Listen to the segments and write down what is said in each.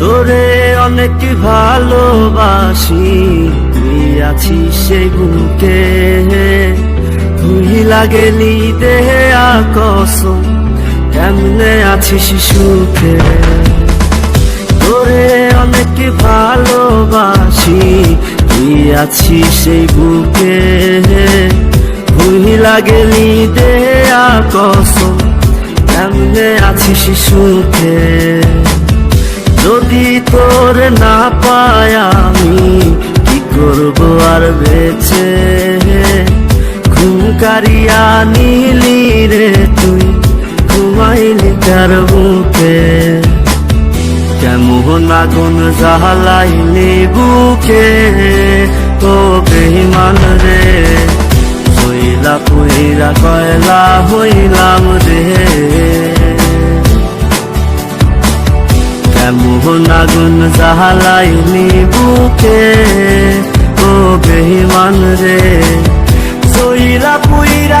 তোরে অনেক ভালোবাসি, তুই আছিস সেই বুকে। তুই লাগেলি দেহে আকসম কেমনে আছিস সুখে? তোরে অনেক ভালোবাসি, তুই আছিস সেই বুকে। ভুল লাগেলি দে কসম, কেমনে আছিস সুখে? যদি তোর না পায় আমি, কি করব আর বেছে ঘুম কারিয়া নিলি রে তুই, ঘুমাইলি কার বুকে। কেমন আগুন জ্বালাইলি বুকে তো বেহিমান রে। হইলা পুইরা কয়লা হইলাম রে। কেমন আগুন জ্বালাইলি বুকে। ও বেহিমান রে সইলা পুইরা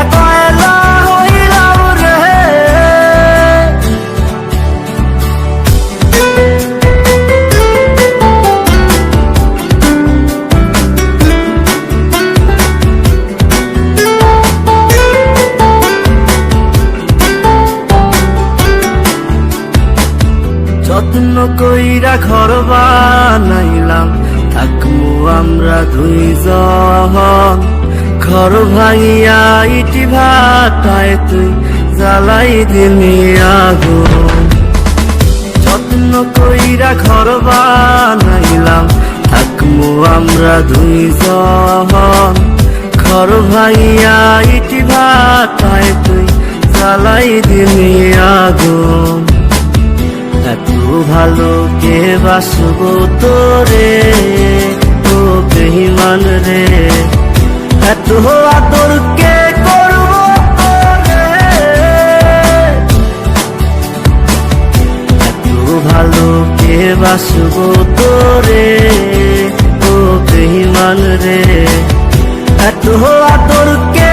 যত্ন কইরা ঘর বানাইলাম থাকমু আমরা দুইজন। ঘর ভাঙিয়া ইটি ভাটায় তুই জ্বালাই দিলি আগুন। যত্ন কইরা ঘর বানাইলাম থাকমু আমরা দুইজন। ঘর ভাঙিয়া ইটি ভাটায় তুই জ্বালাই দিলি আগুন। এত ভালো কে বাসব তোরে? তো বেহিমান রে, এত আদর কে করব এত ভালো কে বাসব তোরে? তো বেহিমান রে, এত আদর কে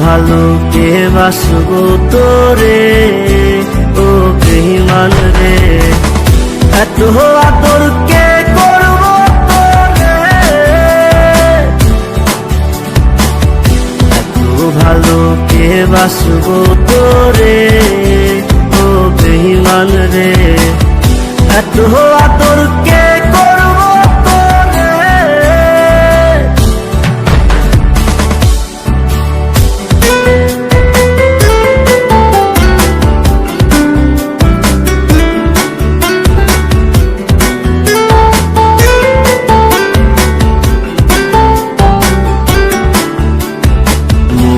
ভালো কে বাসব তোরে? ও বেহিমান রে। এত আদর কে করব তোরে? এত ভালো কে বাসব তোরে? ও বেহিমান রে। এত আদর কে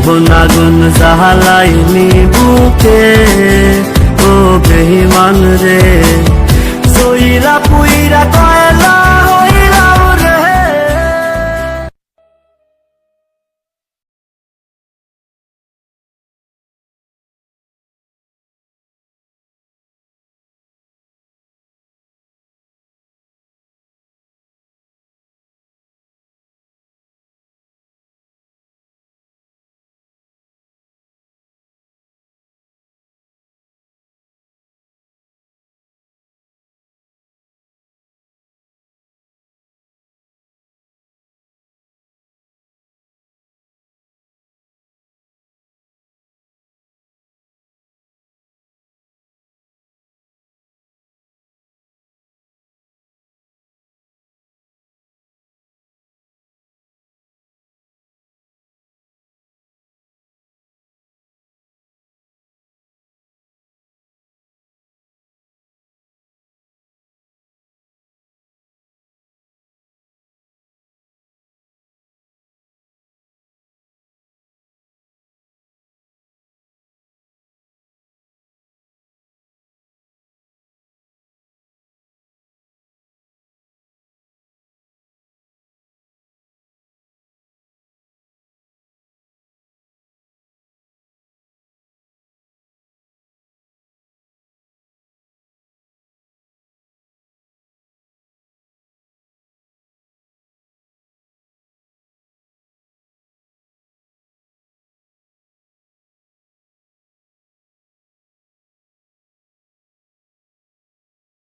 মোহন আগুন জাহালাই জাহালাইনি বুকে ও বেহিমান রে। সইরা পুইরা কয়লা